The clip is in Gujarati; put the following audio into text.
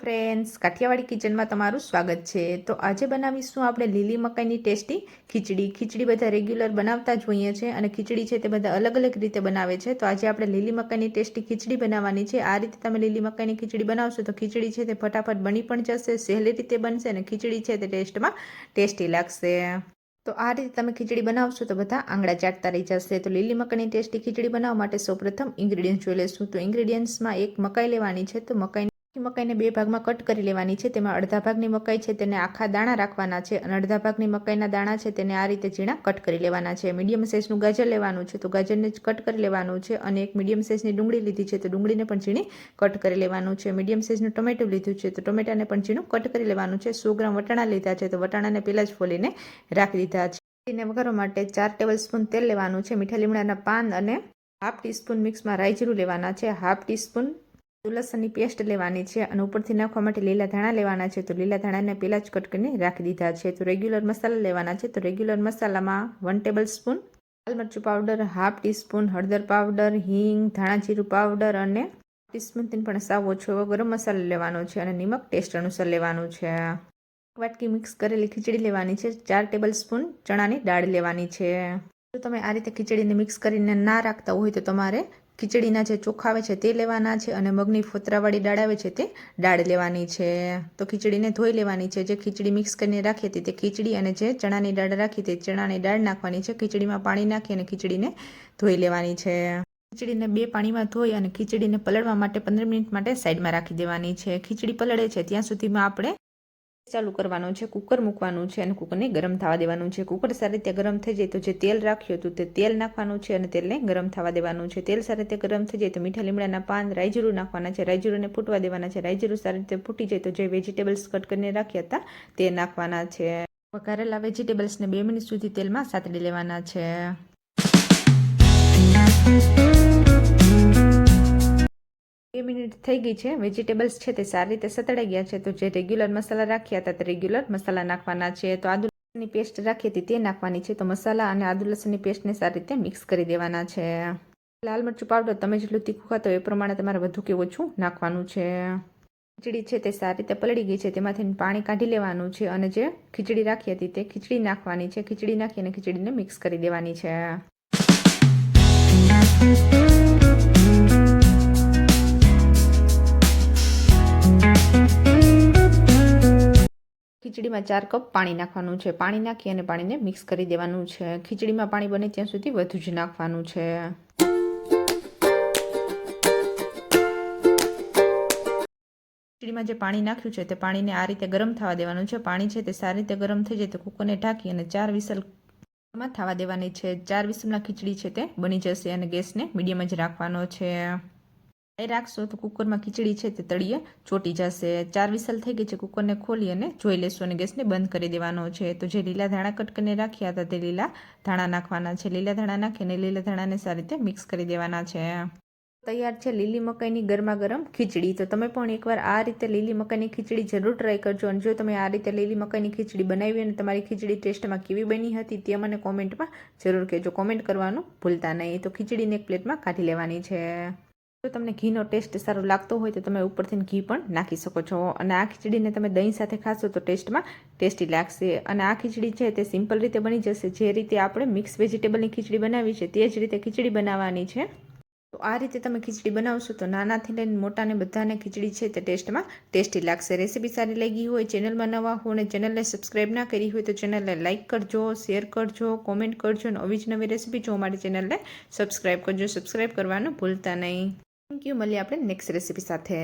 ફ્રેન્ડ્સ કાઠિયાવાડી કિચનમાં તમારું સ્વાગત છે. તો આજે બનાવીશું આપણે લીલી મકાઈની ટેસ્ટી ખીચડી. ખીચડી બધા રેગ્યુલર બનાવતા જ હોઈએ છે અને ખીચડી છે તે બધા અલગ અલગ રીતે બનાવે છે. તો આજે આપણે લીલી મકાઈની ટેસ્ટી ખીચડી બનાવવાની છે. આ રીતે તમે લીલી મકાઈની ખીચડી બનાવશો તો ખીચડી છે તે ફટાફટ બની પણ જશે, સહેલી રીતે બનશે અને ખીચડી છે તે ટેસ્ટમાં ટેસ્ટી લાગશે. તો આ રીતે તમે ખીચડી બનાવશો તો બધા આંગળા ચાટતા રહી જશે. તો લીલી મકાઈની ટેસ્ટી ખીચડી બનાવવા માટે સૌપ્રથમ ઇન્ગ્રીડિયન્ટ્સ જોઈ લઈશું. તો ઇન્ગ્રીડિયન્ટ્સમાં એક મકાઈ લેવાની છે. તો મકાઈ મકાઈને બે ભાગમાં કટ કરી લેવાની છે. તેમાં અડધા ભાગની મકાઈ છે, તેને આખા દાણા રાખવાના છે અને અડધા ભાગની મકાઈના દાણા છે, તેને આ રીતે ઝીણા કટ કરી લેવાના છે. મીડિયમ સાઇઝનું ગાજર લેવાનું છે, તો ગાજરને જ કટ કરી લેવાનું છે અને એક મીડિયમ સાઇઝની ડુંગળી લીધી છે, તો ડુંગળીને પણ ઝીણી કટ કરી લેવાનું છે. મીડિયમ સાઇઝનું ટમેટું લીધું છે, તો ટમેટાને પણ ઝીણું કટ કરી લેવાનું છે. સો ગ્રામ વટાણા લીધા છે, તો વટાણાને પહેલાં જ ફોલીને રાખી દીધા છે. તેને વઘારવા માટે ચાર ટેબલ સ્પૂન તેલ લેવાનું છે. મીઠા લીમડાના પાન અને હાફ ટીસ્પૂન મિક્સમાં રાઈ જીરું લેવાના છે. હાફ ટીસ્પૂન લસણની પેસ્ટ લેવાની છે અને ઉપરથી નાખવા માટે લીલા ધાણા લેવાના છે. તો લીલા ધાણાને પહેલાં જ કટ રાખી દીધા છે. તો રેગ્યુલર મસાલા લેવાના છે. તો રેગ્યુલર મસાલામાં વન ટેબલ સ્પૂન લાલ મરચું પાવડર હાફ ટીસ્પૂન હળદર પાવડર હિંગ, ધાણા જીરું પાવડર અને ટીસ્પૂનથી પણ સાવ ઓછો એવો ગરમ મસાલો લેવાનો છે અને નિમક ટેસ્ટ અનુસાર લેવાનું છે. વાટકી મિક્સ કરેલી ખીચડી લેવાની છે. ચાર ટેબલ સ્પૂન ચણાની દાળ લેવાની છે. જો તમે આ રીતે ખીચડીને મિક્સ કરીને ના રાખતા હોય તો તમારે ખીચડીના જે ચોખા આવે છે તે લેવાના છે અને મગની ફોતરાવાળી દાળ આવે છે તે દાળ લેવાની છે. તો ખીચડીને ધોઈ લેવાની છે. જે ખીચડી મિક્સ કરીને રાખી હતી તે ખીચડી અને જે ચણાની દાળ રાખી તે ચણાની દાળ નાખવાની છે. ખીચડીમાં પાણી નાખી અને ખીચડીને ધોઈ લેવાની છે. ખીચડીને બે પાણીમાં ધોઈ અને ખીચડીને પલળવા માટે પંદર મિનિટ માટે સાઈડમાં રાખી દેવાની છે. ખીચડી પલળે છે ત્યાં સુધીમાં આપણે ચાલુ કરવાનું છે કુકર મૂકવાનું છે અને કુકરને ગરમ થવા દેવાનું છે. કુકર સારી રીતે ગરમ થઈ જાય તો જે તેલ રાખ્યું હતું તે તેલ નાખવાનું છે અને તેલને ગરમ થવા દેવાનું છે. તેલ સારી રીતે ગરમ થઈ જાય તો મીઠા લીમડાના પાન રાઈજીરું નાખવાના છે. રાઈજીરુંને ફૂટવા દેવાના છે. રાઈજીરું સારી રીતે ફૂટી જાય તો જે વેજીટેબલ્સ કટ કરીને રાખ્યા હતા તે નાખવાના છે. વઘારેલા વેજીટેબલ્સને બે મિનિટ સુધી તેલમાં સાતડી લેવાના છે. બે મિનિટ થઈ ગઈ છે. વેજીટેબલ્સ છે તે સારી રીતે સતળાઈ ગયા છે. તો જે રેગ્યુલર મસાલા રાખ્યા હતા તે રેગ્યુલર મસાલા નાખવાના છે. તો આદુ લસણની પેસ્ટ રાખી હતી તે નાખવાની છે. તો મસાલા અને આદુ લસણની પેસ્ટને સારી રીતે મિક્સ કરી દેવાના છે. લાલ મરચું પાવડર તમે જેટલું તીખું ખાતો એ પ્રમાણે તમારે વધુ કે ઓછું નાખવાનું છે. ખીચડી છે તે સારી રીતે પલળી ગઈ છે. તેમાંથી પાણી કાઢી લેવાનું છે અને જે ખીચડી રાખી હતી તે ખીચડી નાખવાની છે. ખીચડી નાખી અને ખીચડીને મિક્સ કરી દેવાની છે. ખીચડીમાં ચાર કપ પાણી નાખવાનું છે. પાણી નાખી અને પાણીને મિક્સ કરી દેવાનું છે. ખીચડીમાં પાણી બને ત્યાં સુધી વધુ જ નાખવાનું છે. ખીચડીમાં જે પાણી નાખ્યું છે તે પાણીને આ રીતે ગરમ થવા દેવાનું છે. પાણી છે તે સારી રીતે ગરમ થઈ જાય તો કુકરને ઢાંકી અને ચાર વિસલ થવા દેવાની છે. ચાર વિસલમાં ખીચડી છે તે બની જશે અને ગેસને મીડિયમ જ રાખવાનો છે. એ રાખશો તો કુકરમાં ખીચડી છે તે તળીએ, ચોટી જશે. ચાર વિસલ થઈ ગઈ છે, કુકરને ખોલી અને જોઈ લેશું અને ગેસને બંધ કરી દેવાનો છે. તો જે લીલા ધાણા કટ કરીને રાખ્યા હતા તે લીલા ધાણા નાખવાના છે. લીલા ધાણા નાખીને લીલા ધાણાને સારી રીતે મિક્સ કરી દેવાના છે. તૈયાર છે લીલી મકાઈની ગરમા ગરમ ખીચડી. તો તમે પણ એકવાર આ રીતે લીલી મકાઈની ખીચડી જરૂર ટ્રાય કરજો. અને જો તમે આ રીતે લીલી મકાઈની ખીચડી બનાવી અને તમારી ખીચડી ટેસ્ટમાં કેવી બની હતી તે મને કોમેન્ટમાં જરૂર કહેજો. કોમેન્ટ કરવાનું ભૂલતા નહીં. તો ખીચડીને એક પ્લેટમાં કાઢી લેવાની છે. જો તમને ઘીનો ટેસ્ટ સારો લાગતો હોય તો તમે ઉપરથી ઘી પણ નાખી શકો છો. અને આ ખીચડીને તમે દહીં સાથે ખાશો તો ટેસ્ટમાં ટેસ્ટી લાગશે. અને આ ખીચડી છે તે સિમ્પલ રીતે બની જશે. જે રીતે આપણે મિક્સ વેજીટેબલની ખીચડી બનાવી છે તે જ રીતે ખીચડી બનાવવાની છે. તો આ રીતે તમે ખીચડી બનાવશો તો નાનાથી લઈને મોટાને બધાને ખીચડી છે તે ટેસ્ટમાં ટેસ્ટી લાગશે. રેસીપી સારી લાગી હોય, ચેનલમાં નવા હો અને ચેનલને સબસ્ક્રાઈબ ના કરી હોય તો ચેનલને લાઇક કરજો, શેર કરજો, કોમેન્ટ કરજો અને આવી જ નવી રેસીપી જો માટે ચેનલને સબસ્ક્રાઈબ કરજો. સબસ્ક્રાઈબ કરવાનું ભૂલતા નહીં. થેન્ક યુ મળીએ આપણે નેક્સ્ટ રેસીપી સાથે.